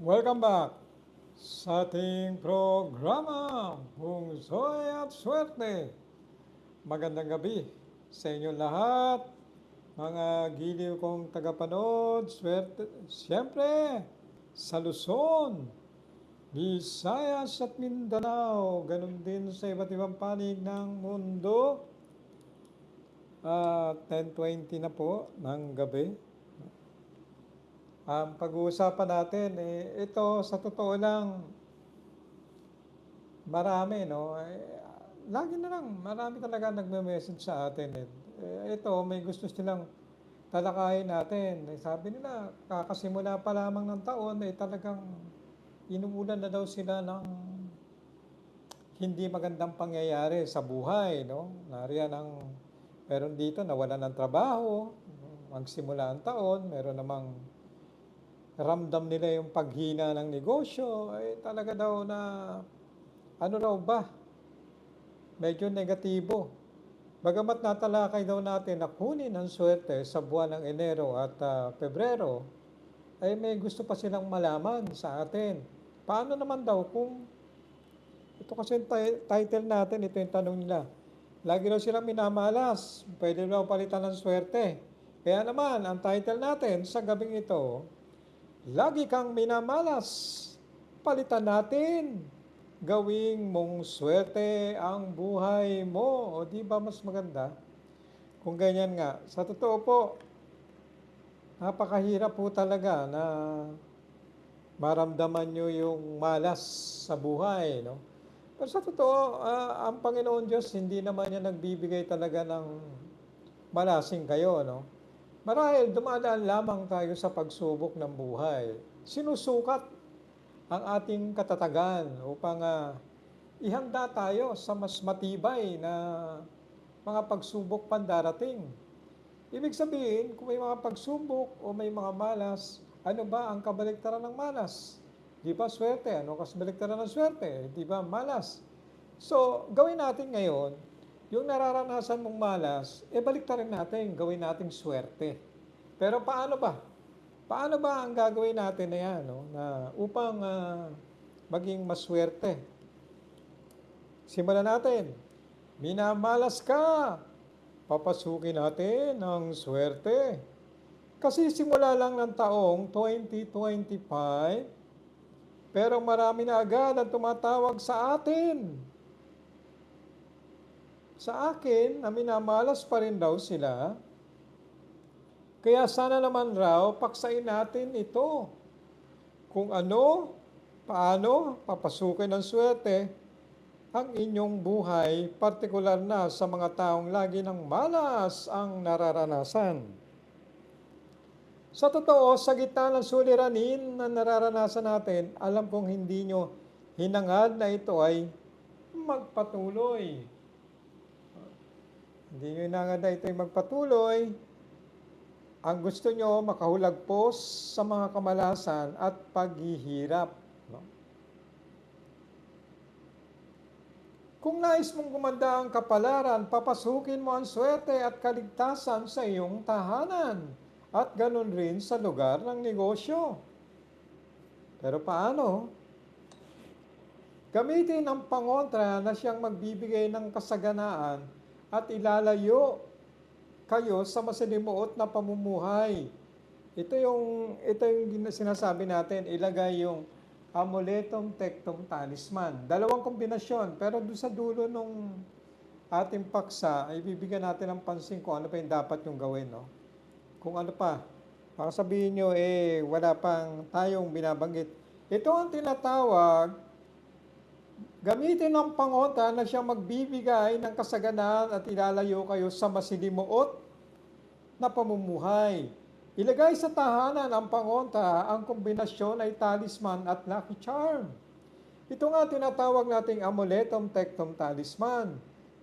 Welcome back sa ating programa, Pungsoy at Swerte. Magandang gabi sa inyo lahat, mga giliw kong tagapanood, swerte, siyempre, sa Luzon, Visayas at Mindanao, ganun din sa iba't ibang panig ng mundo. Ah, 10.20 na po ng gabi. Ang pag-uusapan natin, eh, ito sa totoo lang, marami, no? Eh, lagi na lang, marami talaga nagme-message sa atin. Eh. Eh, ito, may gusto silang talakayin natin. Eh, sabi nila, kakasimula pa lamang ng taon, eh talagang inuulan na daw sila ng hindi magandang pangyayari sa buhay, no? Nariyan ang, meron dito, nawala ng trabaho, magsimula ang taon, meron namang ramdam nila yung paghina ng negosyo, ay talaga daw na, ano raw ba, medyo negatibo. Bagamat natalakay daw natin na kunin ang swerte sa buwan ng Enero at ah, Pebrero, ay may gusto pa silang malaman sa atin. Paano naman daw kung, ito kasi yung ti- title natin, ito yung tanong nila. Lagi daw silang minamalas, pwede daw palitan ng swerte. Kaya naman, ang title natin sa gabing ito, Lagi kang minamalas, palitan natin. Gawing mong swerte ang buhay mo. O di ba mas maganda? Kung ganyan nga. Sa totoo po, napakahirap po talaga na maramdaman nyo yung malas sa buhay. No? Pero sa totoo, ah, ang Panginoon Diyos, hindi naman niya nagbibigay talaga ng malasing kayo. No? Marahil dumadaan lamang tayo sa pagsubok ng buhay. Sinusukat ang ating katatagan upang ah, ihanda tayo sa mas matibay na mga pagsubok pandarating. Ibig sabihin, kung may mga pagsubok o may mga malas, ano ba ang kabaliktaran ng malas? Di ba swerte? Ano kabaliktaran ng swerte? Di ba malas? So, gawin natin ngayon, yung nararanasan mong malas, e baliktarin natin, gawin nating swerte. Pero paano ba? Paano ba ang gagawin natin na yan, no? na upang ah, maging maswerte? Simulan natin. Minamalas ka. Papasukin natin ang swerte. Kasi simula lang ng taong 2025, pero marami na agad ang tumatawag sa atin. Sa akin, na minamalas pa rin daw sila. Kaya sana naman raw, paksain natin ito. Kung ano, paano papasukin ng swerte ang inyong buhay, partikular na sa mga taong lagi ng malas ang nararanasan. Sa totoo, sa gitna ng suliranin na nararanasan natin, alam kong hindi nyo hinangad na ito ay magpatuloy. Hindi nyo hinangad na ito ay magpatuloy. Ang gusto nyo, makahulagpos sa mga kamalasan at paghihirap. No? Kung nais mong gumanda ang kapalaran, papasukin mo ang swerte at kaligtasan sa iyong tahanan at ganun rin sa lugar ng negosyo. Pero paano? Gamitin ang pangontra na siyang magbibigay ng kasaganaan at ilalayo kayo sa masalimuot na pamumuhay. Ito yung ito yung sinasabi natin, ilagay yung amuletum tectum talisman. Dalawang kombinasyon, pero doon sa dulo nung ating paksa, ay bibigyan natin ng pansin kung ano pa yung dapat yung gawin, no? Kung ano pa. Baka sabihin nyo, eh, wala pang tayong binabanggit. Ito ang tinatawag, gamitin ng pangonta na siya magbibigay ng kasaganaan at ilalayo kayo sa masilimuot na pamumuhay. Ilagay sa tahanan ang pangonta, ang kombinasyon ay talisman at lucky charm. Ito nga tinatawag nating amuletum tectum talisman.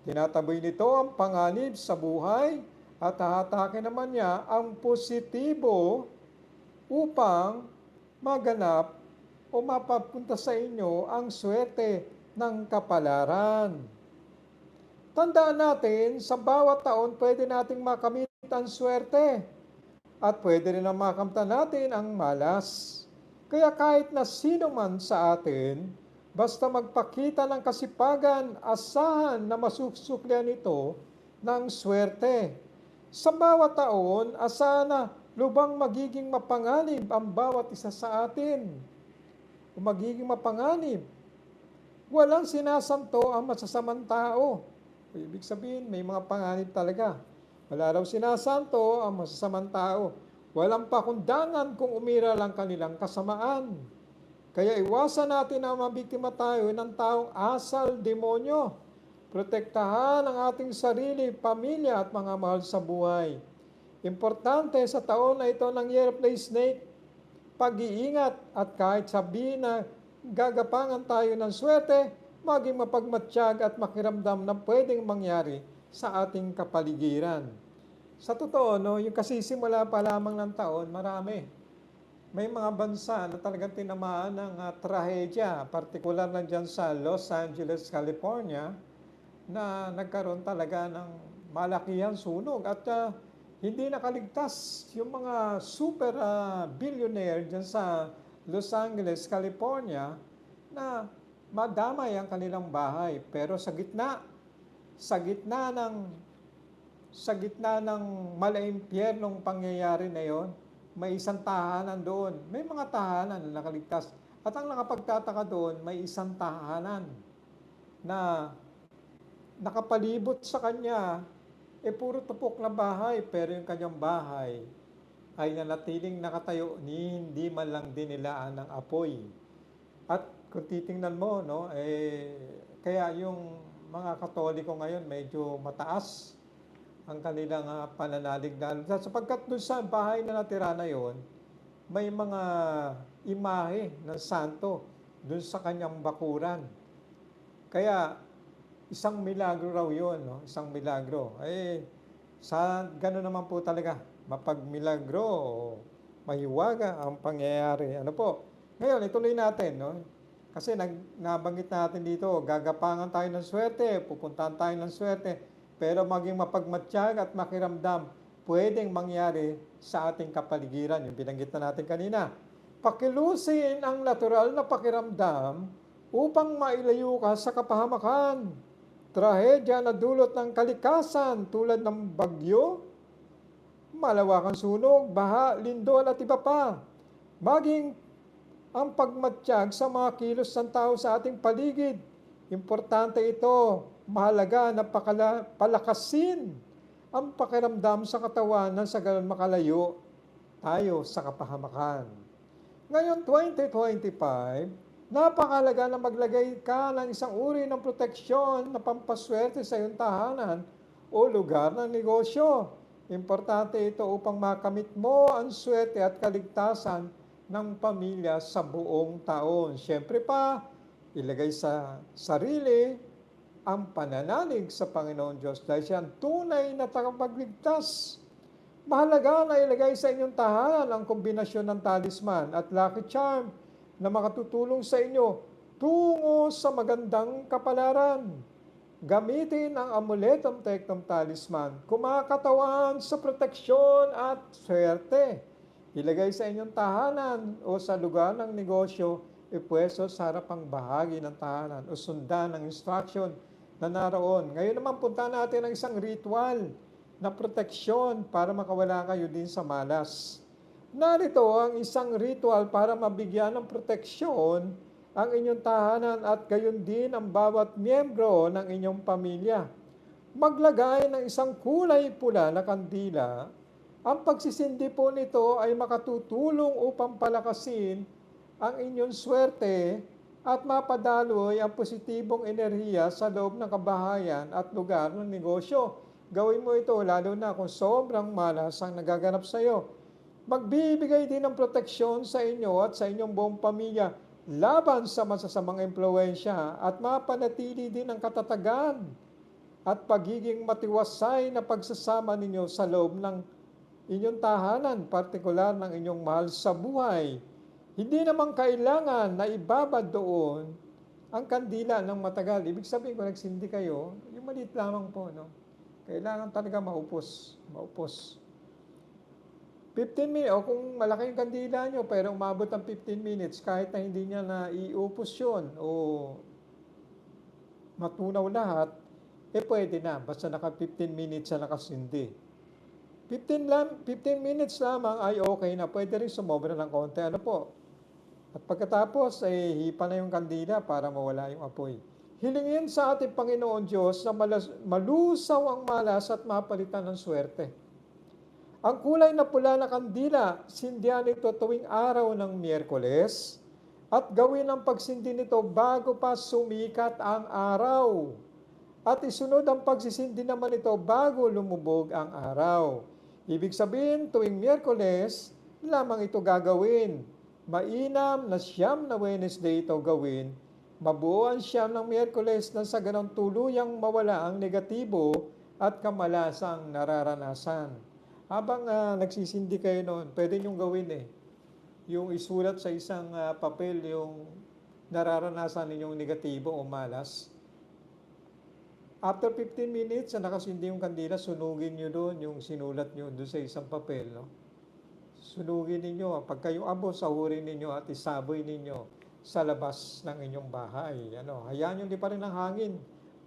Tinataboy nito ang panganib sa buhay at hahatake naman niya ang positibo upang maganap o mapapunta sa inyo ang swerte ng kapalaran. Tandaan natin, sa bawat taon pwede nating makamit ang swerte at pwede rin na makamta natin ang malas. Kaya kahit na sino man sa atin, basta magpakita ng kasipagan, asahan na masusuklian ito ng swerte. Sa bawat taon, asahan na lubang magiging mapanganib ang bawat isa sa atin. Magiging mapanganib. Walang sinasanto ang masasamang tao. Ibig sabihin, may mga panganib talaga. Wala raw sinasanto ang masasamang tao. Walang pakundangan kung umira lang kanilang kasamaan. Kaya iwasan natin na mabiktima tayo ng taong asal demonyo. Protektahan ang ating sarili, pamilya at mga mahal sa buhay. Importante sa taon na ito ng Year of the Snake, pag-iingat at kahit sabihin na gagapangan tayo ng swerte, maging mapagmatsyag at makiramdam na pwedeng mangyari sa ating kapaligiran. Sa totoo, no, yung kasi simula pa lamang ng taon, marami. May mga bansa na talagang tinamaan ng uh, trahedya, partikular na dyan sa Los Angeles, California, na nagkaroon talaga ng malakihan sunog at uh, hindi nakaligtas yung mga super uh, billionaire dyan sa Los Angeles, California na madamay ang kanilang bahay. Pero sa gitna, sa gitna ng sa gitna ng malaimpyernong pangyayari na yon, may isang tahanan doon. May mga tahanan na nakaligtas. At ang nakapagtataka doon, may isang tahanan na nakapalibot sa kanya, eh puro tupok na bahay, pero yung kanyang bahay ay nanatiling nakatayo ni hindi man lang dinilaan ng apoy. At kung titingnan mo, no, eh, kaya yung mga katoliko ngayon medyo mataas ang kanilang uh, pananalig na sapagkat doon sa bahay na natira na yon may mga imahe ng santo doon sa kanyang bakuran. Kaya isang milagro raw yon, no? isang milagro. Eh, sa gano'n naman po talaga, mapagmilagro o mahiwaga ang pangyayari. Ano po? Ngayon, ituloy natin. No? Kasi nag, nabanggit natin dito, gagapangan tayo ng swerte, pupuntahan tayo ng swerte pero maging mapagmatsyag at makiramdam, pwedeng mangyari sa ating kapaligiran. Yung binanggit na natin kanina. Pakilusin ang natural na pakiramdam upang mailayo ka sa kapahamakan. Trahedya na dulot ng kalikasan tulad ng bagyo, malawakang sunog, baha, lindol at iba pa. Maging ang pagmatsyag sa mga kilos ng tao sa ating paligid. Importante ito mahalaga na pakala, palakasin ang pakiramdam sa katawan nang sa ganun makalayo tayo sa kapahamakan. Ngayon, 2025, napakalaga na maglagay ka ng isang uri ng proteksyon na pampaswerte sa iyong tahanan o lugar ng negosyo. Importante ito upang makamit mo ang swerte at kaligtasan ng pamilya sa buong taon. Siyempre pa, ilagay sa sarili ang pananalig sa Panginoon Diyos dahil siya ang tunay na tagapagligtas. Mahalaga na ilagay sa inyong tahanan ang kombinasyon ng talisman at lucky charm na makatutulong sa inyo tungo sa magandang kapalaran. Gamitin ang amuletum tectum talisman, kumakatawan sa proteksyon at swerte. Ilagay sa inyong tahanan o sa lugar ng negosyo, ipwesto sa harapang bahagi ng tahanan o sundan ng instruction na naroon. Ngayon naman punta natin ang isang ritual na proteksyon para makawala kayo din sa malas. Narito ang isang ritual para mabigyan ng proteksyon ang inyong tahanan at gayon din ang bawat miyembro ng inyong pamilya. Maglagay ng isang kulay pula na kandila. Ang pagsisindi po nito ay makatutulong upang palakasin ang inyong swerte at mapadaloy ang positibong enerhiya sa loob ng kabahayan at lugar ng negosyo. Gawin mo ito lalo na kung sobrang malas ang nagaganap sa iyo. Magbibigay din ng proteksyon sa inyo at sa inyong buong pamilya laban sa masasamang impluensya at mapanatili din ang katatagan at pagiging matiwasay na pagsasama ninyo sa loob ng inyong tahanan, partikular ng inyong mahal sa buhay hindi naman kailangan na ibabad doon ang kandila ng matagal. Ibig sabihin, kung nagsindi kayo, yung maliit lamang po, no? Kailangan talaga maupos. Maupos. 15 minutes, o kung malaki yung kandila nyo, pero umabot ng 15 minutes, kahit na hindi niya na iupos yun, o matunaw lahat, eh pwede na, basta naka 15 minutes na nakasindi. 15, lam, 15 minutes lamang ay okay na, pwede rin sumobra ng konti. Ano po? At pagkatapos, ay hipa na yung kandila para mawala yung apoy. Hilingin sa ating Panginoon Diyos na malas, malusaw ang malas at mapalitan ng swerte. Ang kulay na pula na kandila, sindihan ito tuwing araw ng Miyerkules at gawin ang pagsindi nito bago pa sumikat ang araw. At isunod ang pagsisindi naman ito bago lumubog ang araw. Ibig sabihin, tuwing Miyerkules, lamang ito gagawin. Mainam na siyam na Wednesday ito gawin. Mabuo ang siyam ng Miyerkules na sa ganong tuluyang mawala ang negatibo at kamalasang nararanasan. Habang ah, nagsisindi kayo noon, pwede niyong gawin eh. Yung isulat sa isang ah, papel yung nararanasan ninyong negatibo o malas. After 15 minutes na nakasindi yung kandila, sunugin nyo doon yung sinulat nyo doon sa isang papel. No? Sunugin ninyo. Pag kayo abo, sahurin ninyo at isaboy ninyo sa labas ng inyong bahay. Ano, hayaan nyo di pa rin ng hangin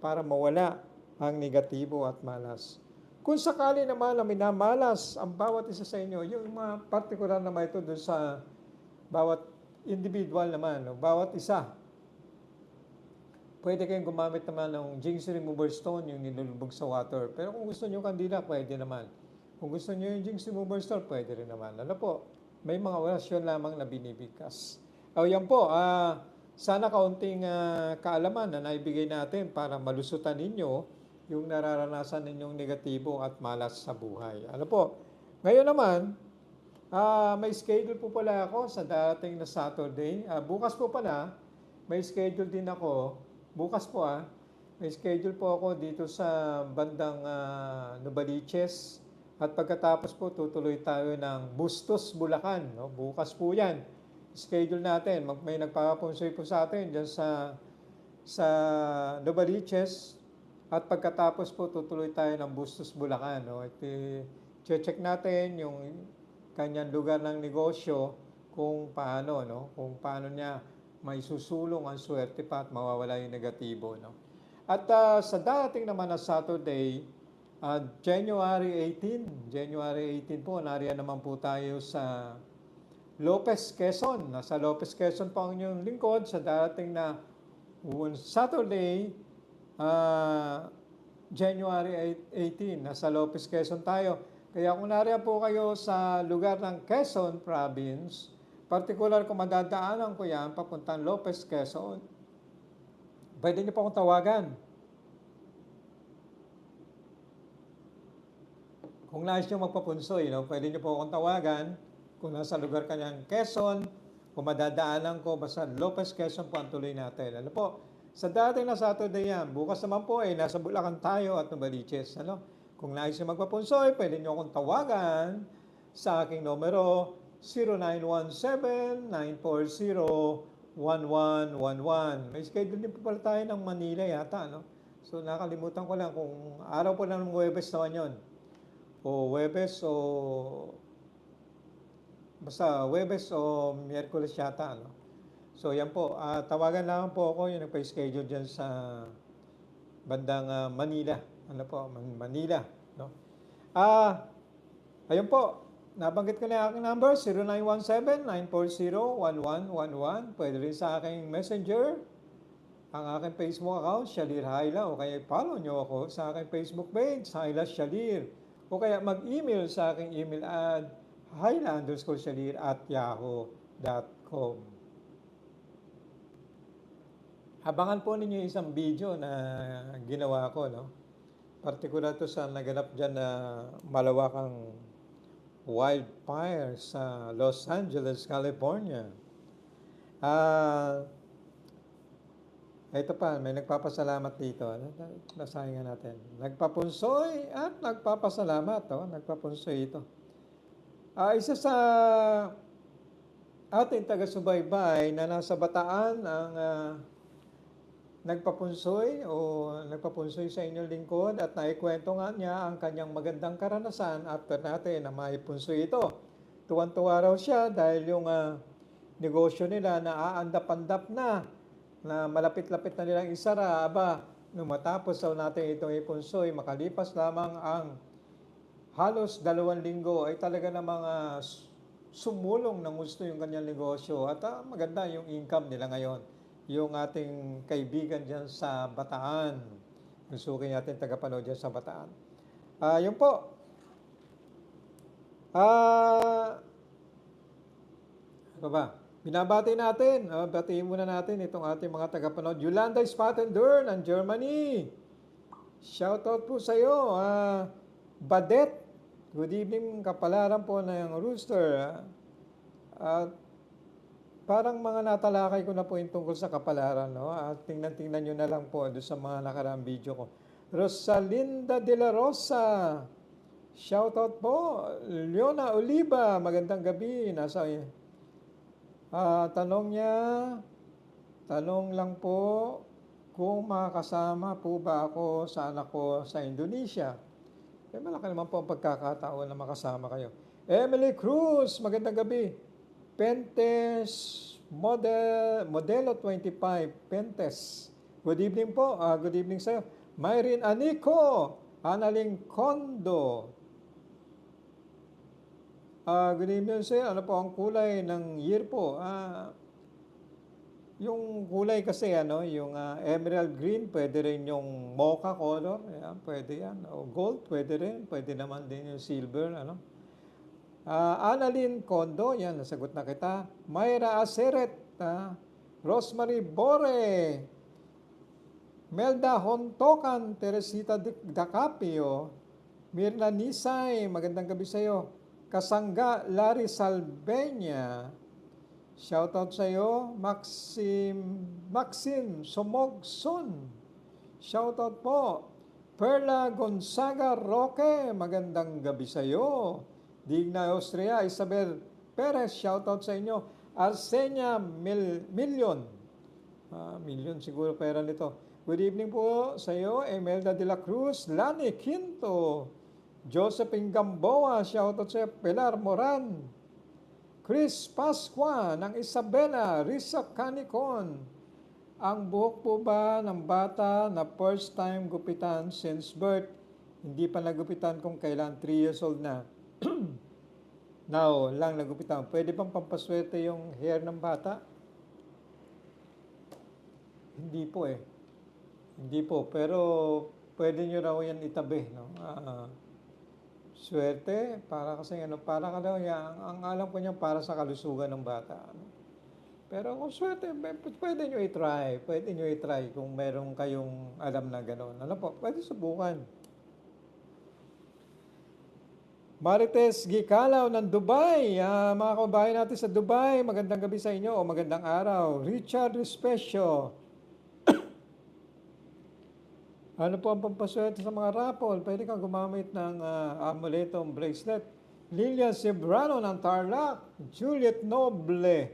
para mawala ang negatibo at malas. Kung sakali naman na minamalas ang bawat isa sa inyo, yung mga particular naman ito doon sa bawat individual naman, no? bawat isa, pwede kayong gumamit naman ng jinx remover stone, yung nilulubog sa water. Pero kung gusto nyo kandila, pwede naman. Kung gusto nyo yung jinx remover stone, pwede rin naman. Ano po, may mga orasyon lamang na binibigkas. O yan po, ah, sana kaunting ah, kaalaman na naibigay natin para malusutan ninyo yung nararanasan ninyong negatibo at malas sa buhay. Ano po, ngayon naman, ah, may schedule po pala ako sa dating na Saturday. Ah, bukas po pala, may schedule din ako. Bukas po ah, may schedule po ako dito sa bandang uh, Novaliches. At pagkatapos po, tutuloy tayo ng Bustos, Bulacan. No? Bukas po yan. Schedule natin. Mag, may nagpapapunsoy po sa atin dyan sa, sa Novaliches. At pagkatapos po, tutuloy tayo ng Bustos, Bulacan. No? At eh, check natin yung kanyang lugar ng negosyo kung paano, no? Kung paano niya may susulong ang swerte pa at mawawala yung negatibo, no? At ah, sa dating naman na Saturday, ah, January 18, January 18 po, nariyan naman po tayo sa Lopez, Quezon. Nasa Lopez, Quezon po ang inyong lingkod sa dating na Saturday, ah, January 18, nasa Lopez, Quezon tayo. Kaya kung nariyan po kayo sa lugar ng Quezon Province, particular kung madadaanan ko yan, papuntang Lopez, Quezon, pwede niyo po akong tawagan. Kung nais niyo magpapunsoy, no, pwede niyo po akong tawagan. Kung nasa lugar ka niyan, Quezon, kung madadaanan ko, basta Lopez, Quezon po ang tuloy natin. Ano po? Sa dating na Saturday yan, bukas naman po ay nasa Bulacan tayo at Novaliches. Ano? Kung nais niyo magpapunsoy, pwede niyo akong tawagan sa aking numero 0917-940-1111. May schedule din po pala tayo ng Manila yata, no? So nakalimutan ko lang kung araw po lang ng Webes naman yun. O Webes o basta Webes o Miyerkules yata, no? So yan po, ah, tawagan lang po ako yung nagpa-schedule dyan sa bandang ah, Manila. Ano po, Man- Manila, no? Ah, ayun po, Nabanggit ko na yung aking number, 0917-940-1111. Pwede rin sa aking messenger, ang aking Facebook account, Shalir Haila, o kaya follow nyo ako sa aking Facebook page, Haila Shalir. O kaya mag-email sa aking email ad, haila underscore shalir at yahoo.com. Abangan po ninyo isang video na ginawa ko, no? Partikular to sa naganap dyan na malawakang wildfire sa Los Angeles, California. Ah, ito pa, may nagpapasalamat dito. Nasahin nga natin. Nagpapunsoy at nagpapasalamat. Oh, nagpapunsoy ito. Ah, isa sa ating taga-subaybay na nasa bataan ang ah, nagpapunsoy o nagpapunsoy sa inyong lingkod at naikwento nga niya ang kanyang magandang karanasan after natin na maipunsoy ito. tuwan-tuwa raw siya dahil yung ah, negosyo nila na aandap-andap na, na malapit-lapit na nilang isara, aba, nung matapos daw natin itong ipunsoy, makalipas lamang ang halos dalawang linggo ay talaga ah, s- sumulong ng gusto yung kanyang negosyo at ah, maganda yung income nila ngayon. Yung ating kaibigan dyan sa Bataan. Gusto natin tagapanood dyan sa Bataan. Ah, yun po. Ah, ano ba? Binabati natin. Uh, batiin muna natin itong ating mga tagapanood. Yolanda Spattender ng Germany. Shoutout po sa iyo. Ah, Badet. Good evening, kapalaran po ng Rooster. At parang mga natalakay ko na po yung tungkol sa kapalaran. No? At tingnan-tingnan nyo na lang po doon sa mga nakaraang video ko. Rosalinda de la Rosa. Shoutout po. Leona Oliva. Magandang gabi. Nasa Ah, tanong niya, tanong lang po kung makakasama po ba ako sa anak ko sa Indonesia. Eh, malaki naman po ang pagkakataon na makasama kayo. Emily Cruz, magandang gabi. Pentes Model, Modelo 25, Pentes. Good evening po. Ah, good evening sa'yo. Myrin Anico, Analing Kondo, Ah, good evening sir. Ano po ang kulay ng year po? Ah, yung kulay kasi ano, yung ah, emerald green, pwede rin yung mocha color, yan, pwede yan. O gold, pwede rin. Pwede naman din yung silver, ano. Ah, Annalyn Kondo, yan, nasagot na kita. Mayra Aseret, ah, Rosemary Bore, Melda Hontokan, Teresita Dacapio, Mirna Nisay, magandang gabi sa iyo. Kasangga Larry Salbeña. Shoutout sa iyo, Maxim Maxim Somogson. Shoutout po. Perla Gonzaga Roque, magandang gabi sa iyo. Digna Austria, Isabel Perez, shoutout sa inyo. Arsenia Mil Million. Ah, million siguro pera nito. Good evening po sa iyo, Emelda de la Cruz, Lani Quinto, Josephine Gamboa, shoutout sa iyo, Pilar Moran, Chris Pasqua ng Isabela, Risa Canicon. Ang buhok po ba ng bata na first time gupitan since birth, hindi pa nagupitan kung kailan 3 years old na? Now, lang nagupitan. Pwede bang pampaswerte yung hair ng bata? Hindi po eh. Hindi po. Pero pwede nyo raw yan itabi. No? Ah, swerte, para kasi ano, para ka daw yan, ang, alam ko niya para sa kalusugan ng bata. Ano? Pero kung swerte, pwede nyo i-try. Pwede nyo i-try kung meron kayong alam na gano'n. Ano po, pwede subukan. Marites Gikalaw ng Dubai. Ah, mga kababayan natin sa Dubai, magandang gabi sa inyo o magandang araw. Richard Respecio. ano po ang pampaswerte sa mga raffle? Pwede kang gumamit ng ah, amuletong bracelet. Lilian Cebrano ng Tarlac. Juliet Noble.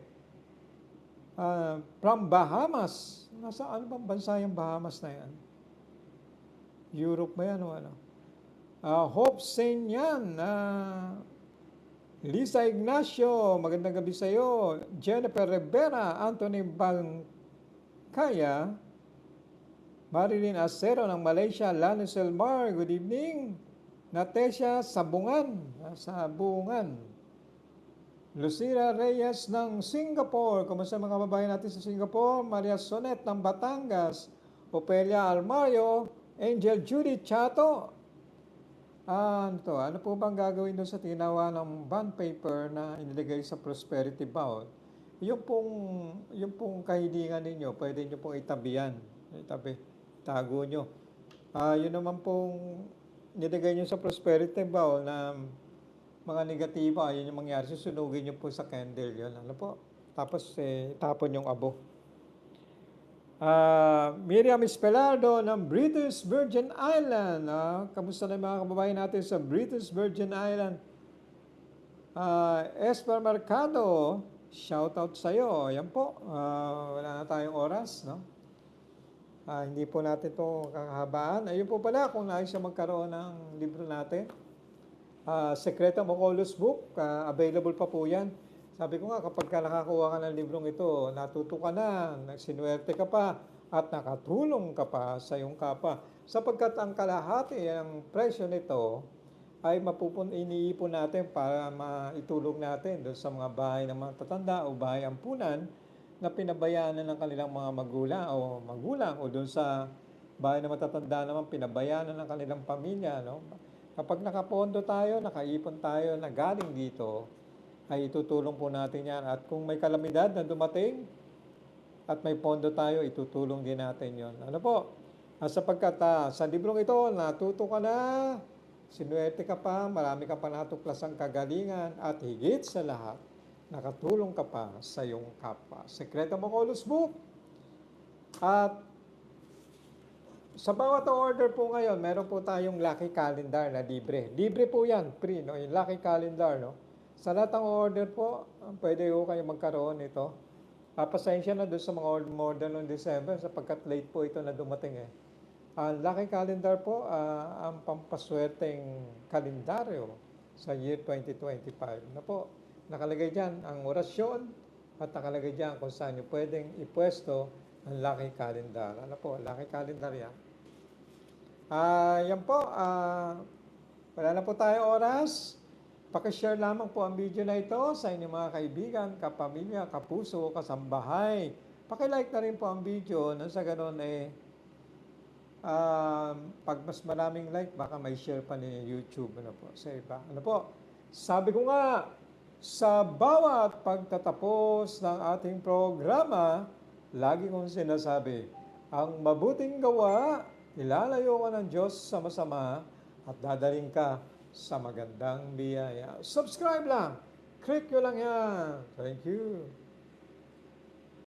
Ah, from Bahamas. Nasa ano bang bansa yung Bahamas na yan? Europe ba yan o ano? Ah, Hope Senyan, uh, Lisa Ignacio, magandang gabi sa iyo. Jennifer Rivera, Anthony Bangkaya, Marilyn Acero ng Malaysia, Lani Selmar, good evening. Natesia Sabungan, ah, Sabungan. Lucira Reyes ng Singapore, kumusta mga kababayan natin sa Singapore? Maria Sonet ng Batangas, Opelia Almario, Angel Judy Chato, Ah, ano to? Ano po bang gagawin doon sa tinawa ng bond paper na inilagay sa prosperity bowl? Yung pong, yung pong kahilingan ninyo, pwede nyo pong itabi yan. Itabi, tago nyo. Ah, yun naman pong nilagay nyo sa prosperity bowl na mga negatiba, yun yung mangyari. Susunugin nyo po sa candle yun. Ano po? Tapos, eh, tapon yung abo. Ah, Miriam Espelardo ng British Virgin Island. Ah, kamusta na mga kababayan natin sa British Virgin Island? Ah, Esper Mercado, shout out sa iyo. Yan po. Ah, wala na tayong oras, no? Ah, hindi po natin to kakahabaan. Ayun po pala kung nais siya magkaroon ng libro natin. ah, Sekreto Mokolos book, ah, available pa po yan. Sabi ko nga, kapag ka nakakuha ka ng librong ito, natuto ka na, nagsinuwerte ka pa, at nakatulong ka pa sa iyong kapa. Sapagkat ang kalahati ng presyo nito ay mapupun iniipon natin para maitulong natin doon sa mga bahay ng mga tatanda o bahay ampunan na pinabayaan na ng kanilang mga magulang o magulang o doon sa bahay ng matatanda naman pinabayaan na ng kanilang pamilya. No? Kapag nakapondo tayo, nakaipon tayo na galing dito, ay itutulong po natin yan. At kung may kalamidad na dumating at may pondo tayo, itutulong din natin yon. Ano po? Ah, sapagkat ah, sa librong ito, natuto ka na, sinuwerte ka pa, marami ka pa natuklasang kagalingan, at higit sa lahat, nakatulong ka pa sa iyong kapwa. Sekreto Makolos Book. At sa bawat order po ngayon, meron po tayong Lucky Calendar na libre. Libre po yan, free, no? Yung Lucky Calendar, no? Sa lahat ng order po, ah, pwede po kayo magkaroon nito. Papasensya na doon sa mga order model noong December sapagkat late po ito na dumating eh. Ang Lucky Calendar po, ah, ang pampaswerteng kalendaryo sa year 2025. Na po, nakalagay dyan ang orasyon at nakalagay dyan kung saan nyo pwedeng ipwesto ang Lucky Calendar. Ano po, Lucky Calendar yan. Ah, yan po, ah, wala na po tayo oras. Pakishare lamang po ang video na ito sa inyong mga kaibigan, kapamilya, kapuso, kasambahay. Pakilike na rin po ang video nang sa ganun eh, um, pag mas maraming like, baka may share pa ni YouTube ano po, sa iba. Ano po, sabi ko nga, sa bawat pagtatapos ng ating programa, lagi kong sinasabi, ang mabuting gawa, ilalayo ka ng Diyos sa masama at dadaling ka sa magandang biyaya. Subscribe lang. Click nyo lang yan. Thank you.